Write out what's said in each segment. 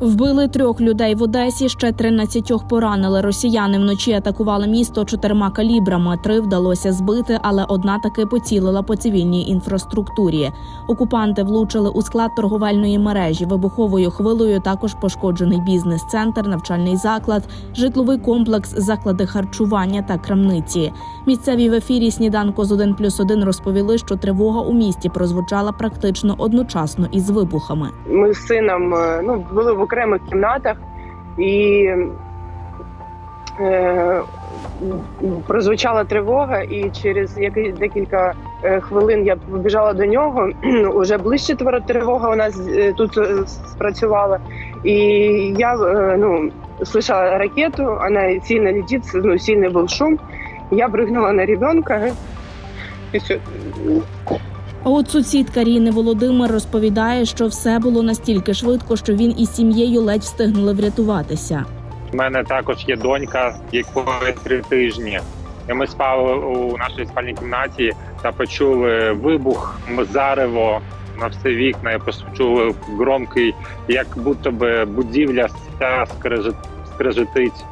Вбили трьох людей в Одесі, ще 13 поранили. Росіяни вночі атакували місто чотирма калібрами. Три вдалося збити, але одна таки поцілила по цивільній інфраструктурі. Окупанти влучили у склад торговельної мережі. Вибуховою хвилею також пошкоджений бізнес-центр, навчальний заклад, житловий комплекс, заклади харчування та крамниці. Місцеві в ефірі сніданку з 1 плюс 1 розповіли, що тривога у місті прозвучала практично одночасно із вибухами. Ми з сином е, ну, були в окремих кімнатах і е, прозвучала тривога, і через який, декілька е, хвилин я побіжала до нього. Уже ближче творо- тривога у нас е, тут е, спрацювала. І я е, ну, слышала ракету, она сильно летит, ну, сильный был шум. Я прыгнула на ребенка. І все. А от сусід Каріни Володимир розповідає, що все було настільки швидко, що він із сім'єю ледь встигнули врятуватися. У мене також є донька, якої три тижні. Ми спали у нашій спальній кімнаті та почули вибух, зарево на все вікна. І почули громкий, як будто би будівля вся скрежетить.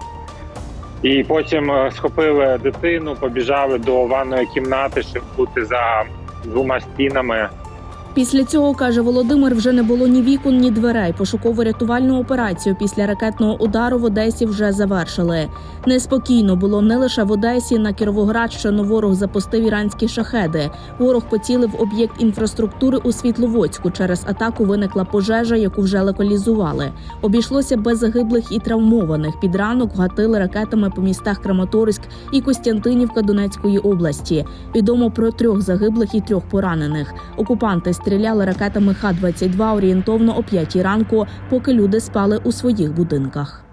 І потім е, схопили дитину, побіжали до ванної кімнати, щоб бути за двома стінами. Після цього каже Володимир, вже не було ні вікон, ні дверей. Пошуково-рятувальну операцію після ракетного удару в Одесі вже завершили. Неспокійно було не лише в Одесі, на Кіровоградщину ворог запустив іранські шахеди. Ворог поцілив об'єкт інфраструктури у Світловодську. Через атаку виникла пожежа, яку вже локалізували. Обійшлося без загиблих і травмованих. Під ранок гатили ракетами по містах Краматорськ і Костянтинівка Донецької області. Відомо про трьох загиблих і трьох поранених. Окупанти стріляли ракетами Х-22 орієнтовно о 5 ранку, поки люди спали у своїх будинках.